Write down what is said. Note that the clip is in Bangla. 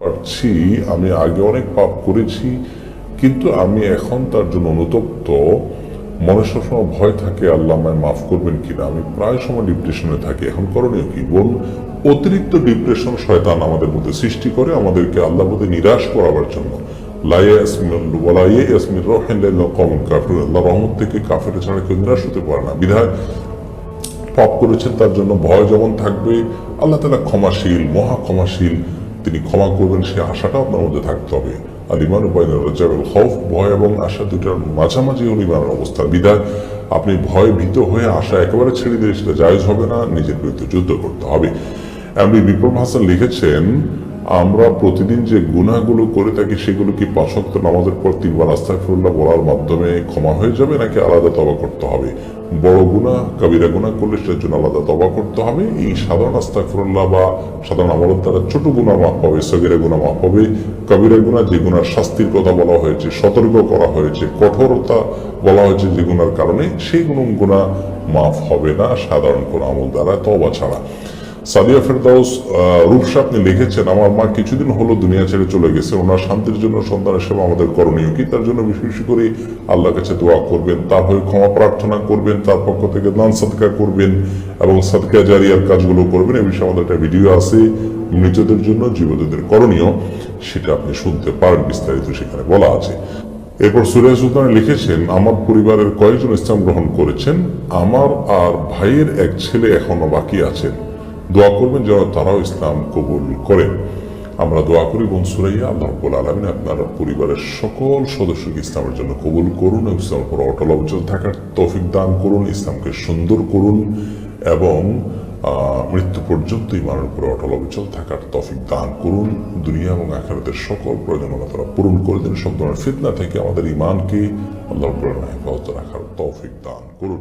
পারছি, আমি আগে অনেক পাপ করেছি, কিন্তু আমি এখন তার জন্য অনুতপ্ত। মনে সবসময় ভয় থাকে, আল্লাহ আমায় মাফ করবেন কিনা। আমি প্রায় সময় ডিপ্রেশনে থাকি। এখন করণীয় কি? বল অতিরিক্ত ডিপ্রেশন শয়তান আমাদের মধ্যে সৃষ্টি করে, আমাদেরকে আল্লাহ মধ্যে নিরাশ করাবার জন্য। আল্লাহ রহমত থেকে কাফের ছাড়া কেউ নিরাশ হতে পারে না। বিধায় পাপ করেছেন, তার জন্য ভয় যেমন থাকবে, আল্লাহ তালা ক্ষমাশীল, মহা ক্ষমাশীল। তিনি ক্ষমা করবেন, সেই আশাটা আপনার মধ্যে থাকতে হবে। আর ইমান রাজাবেল হফ ভয় এবং আশা দুটার মাঝামাঝি হল ইমানের অবস্থা বিদায় আপনি ভয় ভীত হয়ে আশা একেবারে ছেড়ে দিয়ে সেটা জায়জ হবে না, নিজের বিরুদ্ধে যুদ্ধ করতে হবে। এমনি বিপ্লব হাসান লিখেছেন আমরা প্রতিদিন যে গুনাহগুলো করে থাকি, সেগুলো কি পাঁচক্ত নামাজের পর তিনবার আস্তাগফিরুল্লাহ বলার মাধ্যমে ক্ষমা হয়ে যাবে, নাকি আলাদা তবা করতে হবে? বড় গুণা, কবিরা গুণা করলে সেটার জন্য আলাদা তবা করতে হবে। এই সাধারণ আস্তাগফিরুল্লাহ বা সাধারণ আমলের দ্বারা ছোট গুণা মাফ পাবে সগিরা গুণা মাফ পাবে কবিরা গুণা যে গুণার শাস্তির কথা বলা হয়েছে, সতর্ক করা হয়েছে, কঠোরতা বলা হয়েছে যে গুণার কারণে, সেই কোনো গুণা মাফ হবে না সাধারণ কোনো আমল দ্বারা তবা ছাড়া। সাদিয়া ফেরদাউস লিখেছেন, আমার মা কিছুদিন হলো দুনিয়া ছেড়ে চলে গেছে। ওনার শান্তির জন্য সন্তানের সেবা আমাদের করণীয় কি? তার জন্য বেশি বেশি করে আল্লাহর কাছে দোয়া করবেন। তার হয়ে ক্ষমা প্রার্থনা করবেন। তার পক্ষ থেকে দান করবেন এবং জারিয়ার কাজগুলো করবেন। এ বিষয়ে আমাদের একটা ভিডিও আছে। মৃতদের জন্য জীবতদের করণীয়, সেটা আপনি শুনতে পারেন, বিস্তারিত সেখানে বলা আছে। এরপর সুরেশ সুলতান লিখেছেন, আমার পরিবারের কয়েকজন ইসলাম গ্রহণ করেছেন? আমার আর ভাইয়ের এক ছেলে এখনও বাকি আছেন। দোয়া করবেন যেন তারাও ইসলাম কবুল করেন আমরা দোয়া করি বোন সুরাইয়া, আল্লাহ রব্বুল আলমিন আপনার পরিবারের সকল সদস্যকে ইসলামের জন্য কবুল করুন ইসলামের উপর অটল অবিচল থাকার তৌফিক দান করুন, ইসলামকে সুন্দর করুন এবং মৃত্যু পর্যন্ত ইমানের উপরে অটল অবিচল থাকার তৌফিক দান করুন। দুনিয়া এবং আখারাতের সকল প্রয়োজন আল্লাহ তারা পূরণ করে দিন। সব ধরনের ফিতনা থেকে আমাদের ইমানকে আল্লাহ হেফাজত রাখার তৌফিক দান করুন।